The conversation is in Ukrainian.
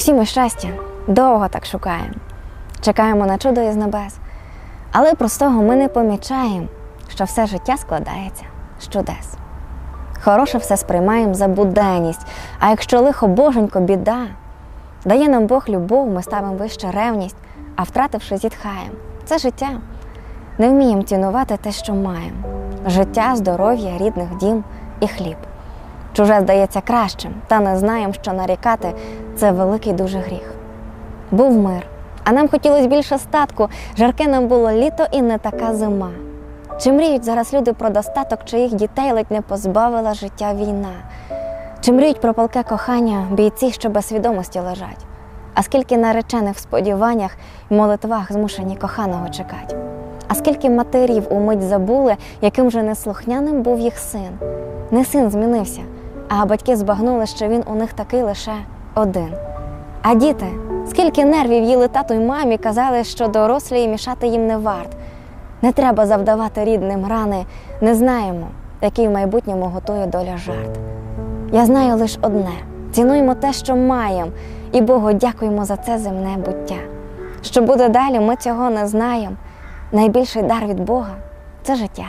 Всі ми щастя довго так шукаємо, чекаємо на чудо із небес, але простого ми не помічаємо, що все життя складається з чудес. Хороше все сприймаємо за буденність, а якщо лихо боженько біда, дає нам Бог любов, ми ставимо вище ревність, а втративши, зітхаємо. Це життя. Не вміємо цінувати те, що маємо: життя, здоров'я, рідних дім і хліб. Чуже здається кращим, та не знаємо, що нарікати це великий дуже гріх. Був мир, а нам хотілося більше статку, жарке нам було літо і не така зима. Чи мріють зараз люди про достаток, чи їх дітей ледь не позбавила життя війна? Чи мріють про палке кохання бійці, що без свідомості лежать? А скільки наречених в сподіваннях і молитвах змушені коханого чекать? А скільки матерів умить забули, яким же неслухняним був їх син? Не син змінився, а батьки збагнули, що він у них такий лише один. А діти, скільки нервів їли тату й мамі, казали, що дорослі і мішати їм не варт. Не треба завдавати рідним рани, не знаємо, який в майбутньому готує доля жарт. Я знаю лише одне: цінуємо те, що маємо, і Богу дякуємо за це земне буття. Що буде далі, ми цього не знаємо. Найбільший дар від Бога це життя.